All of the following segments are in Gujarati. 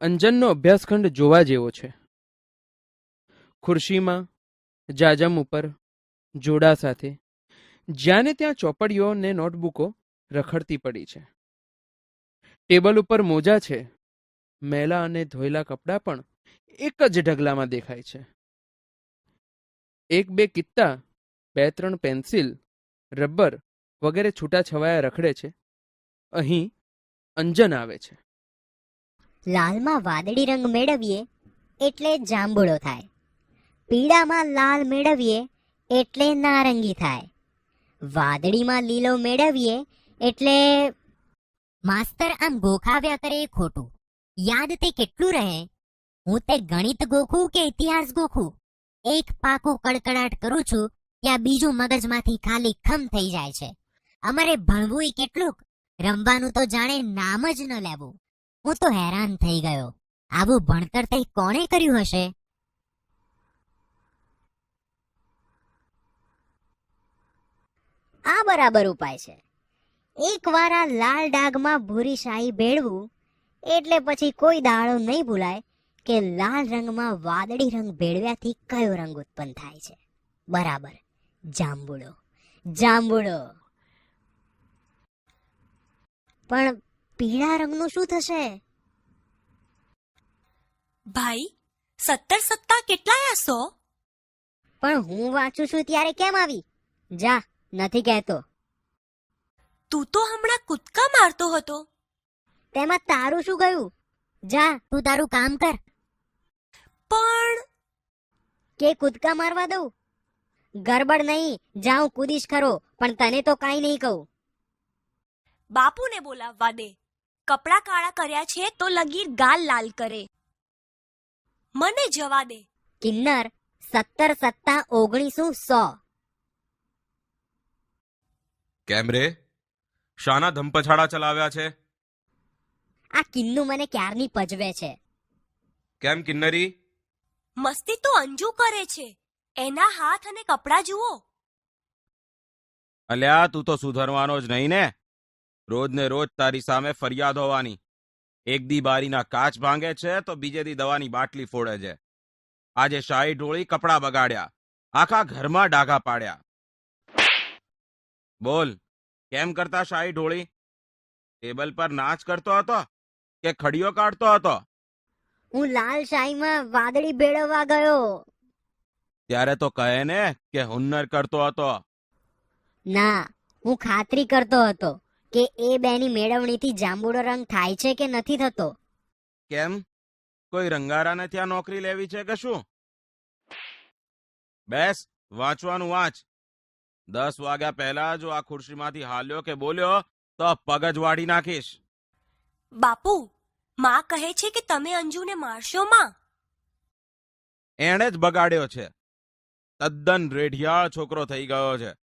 અંજનનો અભ્યાસખંડ જોવા જેવો છે. ખુરશીમાં, જાજમ ઉપર, જોડા સાથે, જ્યાંને ત્યાં ચોપડીઓ ને નોટબુકો રખડતી પડી છે. ટેબલ ઉપર મોજા છે, મેલા અને ધોયેલા કપડાં પણ એક જ ઢગલામાં દેખાય છે. એક બે કિત્તા, બે ત્રણ પેન્સિલ, રબર વગેરે છૂટાછવાયા રખડે છે. અહીં અંજન આવે છે. લાલમાં વાદળી રંગ મેળવીએ એટલે જાંબુડો થાય. પીળામાં લાલ મેળવીએ એટલે નારંગી થાય. વાદળીમાં લીલો મેળવીએ એટલે માસ્તર આમ ગોખાવ્યા કરે ખોટું. યાદ તે કેટલું રહે? હું તે ગણિત ગોખું કે ઇતિહાસ ગોખું? એક પાકું કડકડાટ કરું છું ત્યાં બીજું મગજમાંથી ખાલી ખમ થઈ જાય છે. અમારે ભણવું કેટલુંક? રમવાનું તો જાણે નામ જ ન લેવું. હું તો હેરાન થઈ ગયો. આવું ભણતર થઈ કોણે કર્યું હશે? આ બરાબર ઉપાય છે. એકવાર આ લાલ ડાઘમાં ભૂરી શાહી ભેળવું, એટલે પછી કોઈ દાડો નહીં ભૂલાય કે લાલ રંગમાં વાદળી રંગ ભેળવ્યાથી કયો રંગ ઉત્પન્ન થાય છે. બરાબર. જાંબુડો. જાંબુડો. પણ પીળા રંગનું શું થશે? ભાઈ સત્તર સત્તા કેટલાયા સો પણ હું વાંચું છું ત્યારે કેમ આવી? જા નથી કહેતો. તું તો હમણાં કૂદકા મારતો હતો. તેમાં તારું શું ગયું? જા તું તારું કામ કર. પણ કે કૂદકા મારવા દઉં? ગરબડ નહીં જાઉં કૂદીશ ખરો પણ તને તો કાંઈ નહીં કહું. બાપુને બોલાવવા દે. કપડા કાળા કર્યા છે તો લગીર ગાલ લાલ કરે. મને જવા દે. કિન્નર સત્તર સત્તા ઓગણીસો સો. કેમ રે? શાના ધમપછાડા ચલાવ્યા છે? આ કિન્નુ મને ક્યારની પજવે છે? કેમ કિન્નરી? મસ્તી તો અંજુ કરે છે. એના હાથ અને કપડા જુઓ. અલ્યા તું તો સુધરવાનો જ નહીં ને. રોજ ને રોજ તારી સામે ફરિયાદ હોવાની. એક દી બારીના કાચ ભાંગે છે તો બીજે દી દવાની બાટલી ફોડે છે. આજે શાહી ઢોળી કપડા બગાડ્યા. આખા ઘરમાં ડાઘા પાડ્યા. બોલ કેમ કરતા શાહી ઢોળી? ટેબલ પર નાચ કરતો હતો કે ખડીઓ કાઢતો હતો? હું લાલ શાહીમાં વાદળી ભેળવવા ગયો. ત્યારે તો કહે ને કે હુન્નર કરતો હતો. ના હું ખાતરી કરતો હતો. કે એ બેની મેળવણીથી જાંબુડો રંગ થાય છે કે નથી થતો? કેમ? કોઈ રંગારાને ત્યાં નોકરી લેવી છે કે શું? બેસ વાંચવાનું વાંચ. દસ વાગ્યા પહેલા જો આ ખુરશીમાંથી હાલ્યો કે બોલ્યો તો પગ જ વાળી નાખીશ. બાપુ માં કહે છે કે તમે અંજુને મારશો માં? એણે જ બગાડ્યો છે. તદ્દન રેઢિયાળ છોકરો થઈ ગયો છે.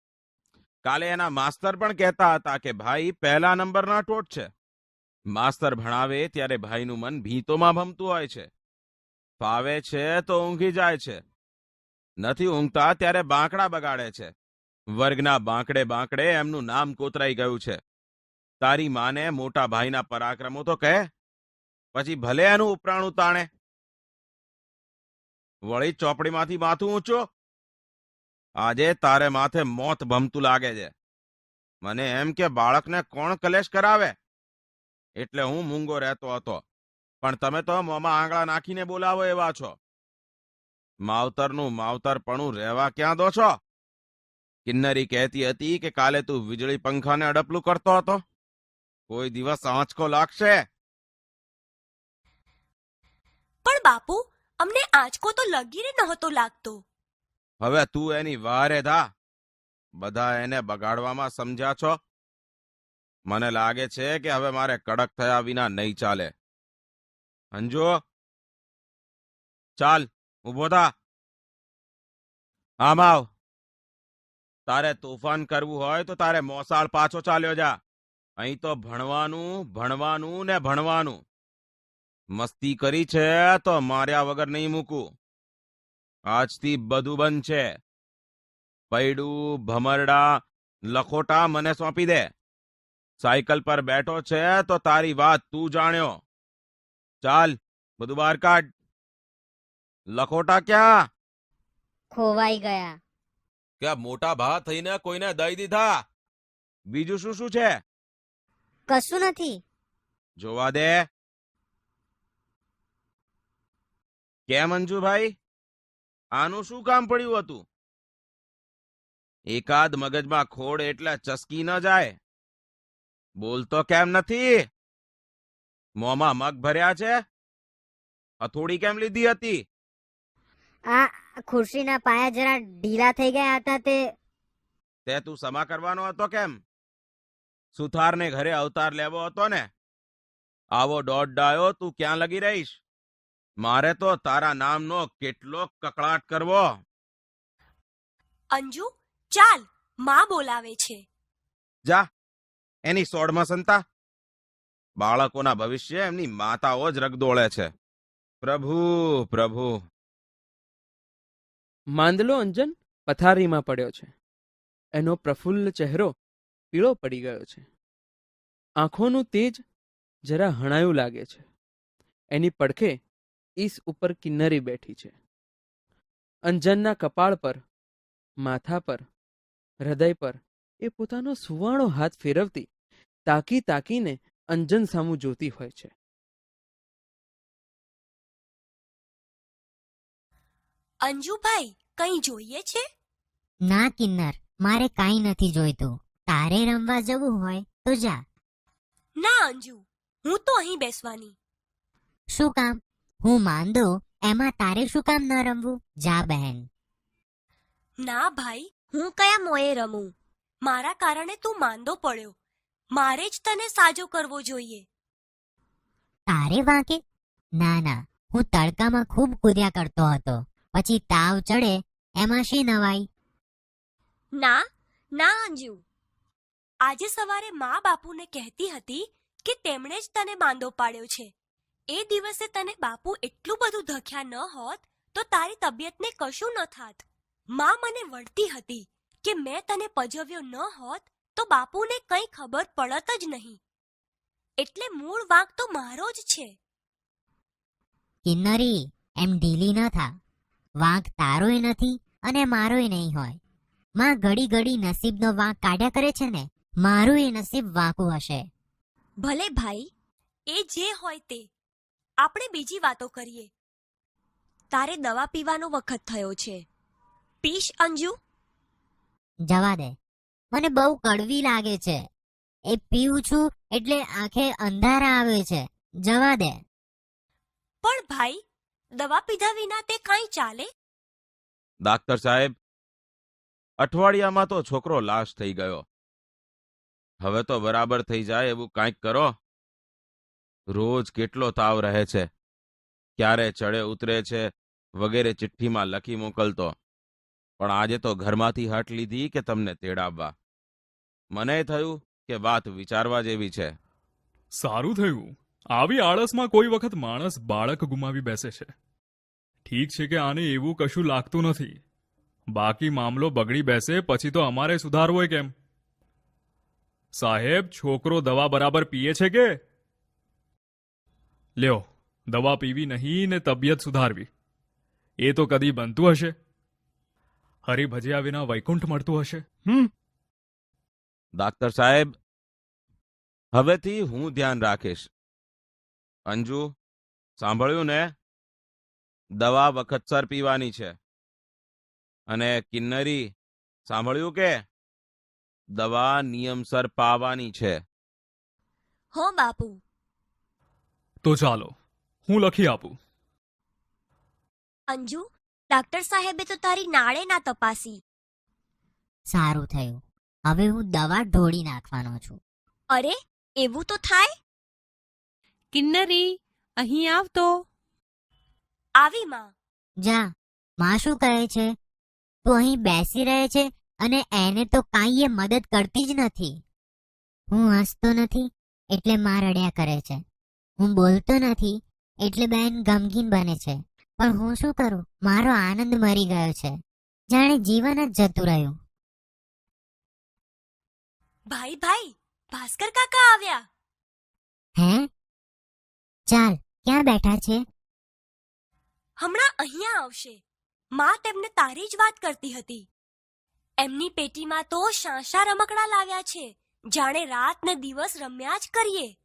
કાલે એના માસ્તર પણ કહેતા હતા કે ભાઈ પહેલા નંબરના ટોટ છે. માસ્તર ભણાવે ત્યારે ભાઈનું મન ભીતોમાં ભમતું હોય છે. ફાવે છે તો ઊંઘી જાય છે. નથી ઊંઘતા ત્યારે બાંકડા બગાડે છે. વર્ગના બાંકડે બાંકડે એમનું નામ કોતરાઈ ગયું છે. તારી માને મોટા ભાઈના પરાક્રમો તો કહે. પછી ભલે એનું ઉપરાણું તાણે. વળી ચોપડીમાંથી માથું ઊંચો. આજે તારે માથે મોત ભમતું લાગે છે. મને એમ કે બાળકને કોણ કલેશ કરાવે? એટલે હું મૂંગો રહેતો હતો. પણ તમે તો મોંમાં આંગળા નાખીને બોલાવો એવા છો. માવતરનું માવતરપણું રહેવા ક્યાં દો છો? કિન્નરી કહેતી હતી કે કાલે તું વીજળી પંખાને અડપલું કરતો હતો. કોઈ દિવસ આંચકો લાગશે. પણ બાપુ, અમને આંચકો તો લગીને નહોતો લાગતો. હવે તું એની વારે થા. બધા એને બગાડવામાં સમજ્યા છો? મને લાગે છે કે હવે મારે કડક થયા વિના નહીં ચાલે. અંજો? ચાલ ઊભો થા. આમ આવ. તારે તોફાન કરવું હોય તો તારે મોસાળ પાછો ચાલ્યો જા. અહીં તો ભણવાનું ભણવાનું ને ભણવાનું. મસ્તી કરી છે તો માર્યા વગર નહીં મૂકું. આજથી બધું બંધ છે. પૈડું ભમરડા લખોટા મને સોંપી દે. સાયકલ પર બેઠો છે તો તારી વાત તું જાણ્યો. ચાલ બધું બહાર કાઢ. લખોટા ક્યાં? ખોવાઈ ગયા. કે મોટા ભા થઈને કોઈને દઈ દીધા? બીજું શું શું છે? કશું નથી. જોવા દે. કેમ અંજુભાઈ આનું શું કામ પડ્યું હતું? એકાદ મગજમાં ખોડ એટલે ચસકી ન જાય. બોલતો કેમ નથી? મોમાં મગ ભર્યા છે? હથોડી કેમ લીધી હતી? આ ખુરશીના પાયા જરા ઢીલા થઈ ગયા હતા તે. તે તું સમા કરવાનો હતો કેમ? સુથારને ઘરે અવતાર લેવો હતો ને? આવો દોઢ ડાયો તું ક્યાં લગી રહીશ? મારે તો તારા નામનો કેટલો કકળાટ કરવો. અંજુ ચાલમાં બોલાવે છે. જા એની સોડમાં સંતા. બાળકોના ભવિષ્ય એમની માતાઓ જ રગદોળે છે. પ્રભુ પ્રભુ. માંદલો અંજન પથારીમાં પડ્યો છે. એનો પ્રફુલ્લ ચહેરો પીળો પડી ગયો છે. આંખોનું તેજ જરા હણાયું લાગે છે. એની પડખે ઈસ ઉપર કિન્નરી બેઠી છે. અંજનના કપાળ પર માથા પર હૃદય પર એ પોતાનો સુવાળો હાથ ફેરવતી તાકી તાકીને અંજન સામું જોતી હોય છે. અંજુભાઈ કંઈ જોઈએ છે? ના કિન્નર મારે કાંઈ નથી જોઈતું. તારે રમવા જવું હોય તો જા. ના અંજુ હું તો અહીં બેસવાની. શું કામ? હું માંદો એમાં તારે શું કામ ન રમવું? જા બહેન. ના ભાઈ હું કયા મોએ રમું? મારા કારણે તું માંદો પડ્યો. મારે જ તને સાજો કરવો જોઈએ. તારે વાંકે? ના ના હું તડકામાં ખૂબ કૂદ્યા કરતો હતો. પછી તાવ ચડે એમાં શી નવાઈ? ના ના અંજુ. આજે સવારે મા બાપુને કહેતી હતી કે તેમણે જ તને બાંધો પાડ્યો છે. એ દિવસે તને બાપુ એટલું બધું ધખ્યા ન હોત તો તારી તબિયતને કશું ન થાત. મા મને વળતી હતી કે મેં તને પજવ્યો ન હોત તો બાપુને કંઈ ખબર પડત જ નહીં. એટલે મૂળ વાંક તો મારો જ છે. કિન્નરી એમ ઢીલી ન થા. વાંક તારોય નથી અને મારોય નહીં હોય. માં ઘડી ઘડી નસીબનો વાંક કાઢ્યા કરે છે ને મારું એ નસીબ વાંકું હશે. ભલે ભાઈ એ જે હોય તે. આપણે બીજી વાતો કરીએ. તારે દવા પીવાનો વખત થયો છે. પીશ અંજુ? જવા દે. મને બહુ કડવી લાગે છે. એ પીવું છું એટલે આંખે અંધારા આવે છે. જવા દે. પણ ભાઈ દવા પીધા વિના તે કાંઈ ચાલે? ડાક્ટર સાહેબ અઠવાડિયામાં તો છોકરો લાશ થઈ ગયો. હવે તો બરાબર થઈ જાય એવું કાંઈક કરો. રોજ કેટલો તાવ રહે છે? ક્યારે ચડે ઉતરે છે? વગેરે ચિઠ્ઠીમાં લખી મોકલતો. પણ આજે તો ઘરમાંથી હટ લીધી કે તમને તેડાવવા? મને થયું કે વાત વિચારવા જેવી છે. સારું થયું. આવી આળસમાં કોઈ વખત માણસ બાળક ગુમાવી બેસે છે. ઠીક છે કે આને એવું કશું લાગતું નથી. બાકી મામલો બગડી બેસે, પછી તો અમારે સુધારવો કેમ? સાહેબ, છોકરો દવા બરાબર પીએ છે કે? લ્યો દવા પીવી નહીં ને તબિયત સુધારવી. એ તો કદી બનતું હશે? હરિભજ્યા વિના વૈકુંઠ મળતું હશે? હમ. ડાક્ટર સાહેબ હવેથી હું ધ્યાન રાખીશ. અંજુ સાંભળ્યું ને? દવા વખતસર પીવાની છે. અને કિન્નરી સાંભળ્યું કે? દવા નિયમસર પાવાની છે. હો બાપુ તો ચાલો હું લખી આપું. અંજુ ડાક્ટર સાહેબે તો તારી નાળે ના તપાસી. સારું થયું. હવે હું દવા ઢોળી નાખવાનો છું. અરે એવું તો થાય? કિન્નરી અહીં આવતો. આવી માં. જા માં શું કહે છે? તું અહીં બેસી રહે છે અને એને તો કાંઈ એ મદદ કરતી જ નથી. હું હસતો નથી એટલે માં રડ્યા કરે છે. હું બોલતો નથી એટલે બેન ગમગીન બને છે. પણ હું શું કરું? મારો આનંદ મરી ગયો છે. જાણે જીવન જ જતું રહ્યું. ભાઈ ભાઈ ભાસ્કર કાકા આવ્યા. હે? ચાલ ક્યાં બેઠા છે? હમણાં અહીંયા આવશે. માં તેમને તારી જ વાત કરતી હતી. એમની પેટીમાં તો શાંશા રમકડા લાવ્યા છે. જાણે રાત ને દિવસ રમ્યા જ કરીએ.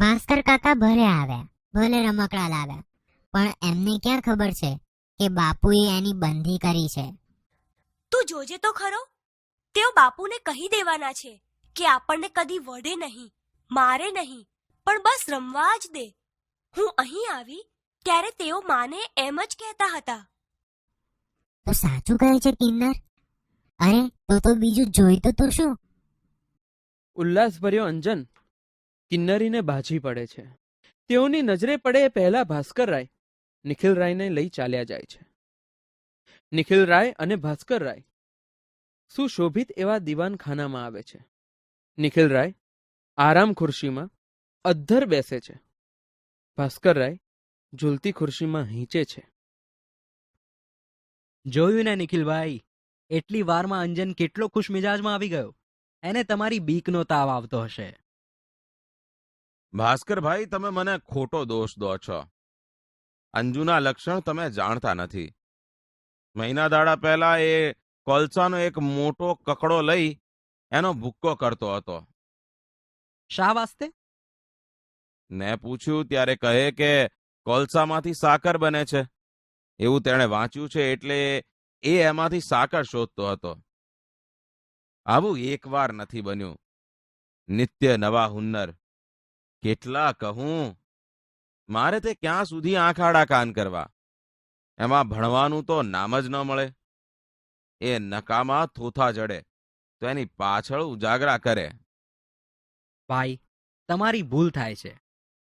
ભાસ્કર કાકા ભલે આવ્યા ભલે રમકડા લાવ્યા પણ એમને ક્યાં ખબર છે કે બાપુએ એની બંધી કરી છે? તું જોજે તો ખરો. તેઓ બાપુને કહી દેવાના છે કે આપણને કદી વડે નહીં મારે નહીં પણ બસ રમવા જ દે. હું અહીં આવી ત્યારે તેઓ માને એમ જ કહેતા હતા. તો સાચું કહે છે કિન્નર? અરે તો તો બીજું જોઈતું તો શું? ઉલ્લાસભર્યો અંજન કિન્નરીને બાજી પડે છે. તેઓની નજરે પડે એ પહેલા ભાસ્કર રાય. નિખિલ રાયને લઈ ચાલ્યા જાય છે. નિખિલ રાય અને ભાસ્કર રાય. સુશોભિત એવા દીવાનખાનામાં આવે છે. નિખિલ રાય આરામ ખુરશીમાં અદ્ધર બેસે છે. ભાસ્કર રાય ઝૂલતી ખુરશીમાં હીંચે છે. જોયું ને નિખિલભાઈ? એટલી વારમાં અંજન કેટલો ખુશ મિજાજમાં આવી ગયો. એને તમારી બીકનો તાવ આવતો હશે. ભાસ્કરભાઈ તમે મને ખોટો દોષ દો છો. અંજુના લક્ષણ તમે જાણતા નથી. મહિના દાડા પહેલા એ કોલસાનો એક મોટો કકડો લઈ એનો ભૂક્કો કરતો હતો. શા વાસ્તે? ને પૂછ્યું ત્યારે કહે કે કોલસામાંથી સાકર બને છે. એવું તેણે વાંચ્યું છે એટલે એ એમાંથી સાકર શોધતો હતો. આવું એકવાર નથી બન્યું. નિત્ય નવા હુન્નર. કેટલા કહું? મારે તે ક્યાં સુધી આંખ આડા કાન કરવા? એમાં ભણવાનું તો નામ જ ન મળે. એ નકામા થોથા જડે, તો એની પાછળ ઉજાગરા કરે. ભાઈ, તમારી ભૂલ થાય છે.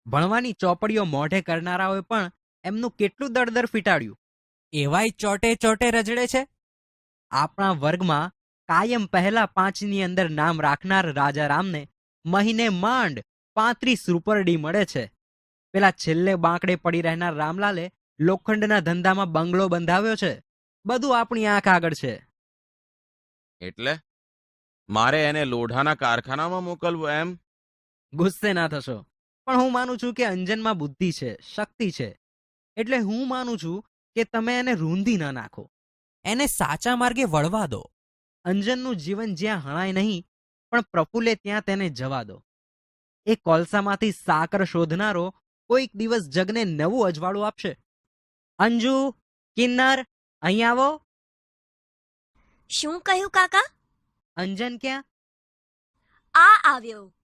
ભણવાની ચોપડીઓ મોઢે કરનારાઓએ પણ એમનું કેટલું દળદર ફીટાડ્યું? એવાય ચોટે ચોટે રજડે છે? આપણા વર્ગમાં કાયમ પહેલા પાંચની અંદર નામ રાખનાર રાજા રામને મહિને માંડ પાંત્રીસ રૂપરડી મળે છે. પેલા છેલ્લે બાંકડે પડી રહેનાર રામલાલે લોખંડના ધંધામાં બંગલો બંધાવ્યો છે. બધું આપણી આંખ આગળ છે. એટલે? મારે એને લોઢાના કારખાનામાં મોકલવું એમ? ગુસ્સે ના થશો. પણ હું માનું છું કે અંજનમાં બુદ્ધિ છે શક્તિ છે. એટલે હું માનું છું કે તમે એને રૂંધી ના નાખો. એને સાચા માર્ગે વળવા દો. અંજનનું જીવન જ્યાં હણાય નહીં પણ પ્રફુલ્લે ત્યાં તેને જવા દો. એ કોલસામાંથી સાકર શોધનારો કોઈક દિવસ જગને નવું અજવાળું આપશે. અંજુ કિન્નર અહીં આવો. શું કહ્યું કાકા? અંજન ક્યાં? આ આવ્યો.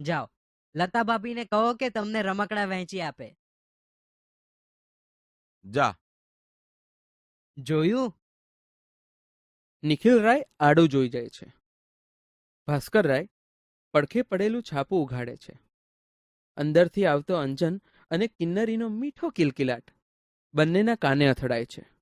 જાઓ. લતા ભાભીને કહો કે તમને રમકડા વહેંચી આપે. જા. જોયું? નિખિલ રાય આડું જોઈ જાય છે. ભાસ્કર રાય પડખે પડેલું છાપું ઉઘાડે છે. અંદરથી આવતો અંજન અને કિન્નરીનો મીઠો કિલકિલાટ. બંનેના કાને અથડાય છે.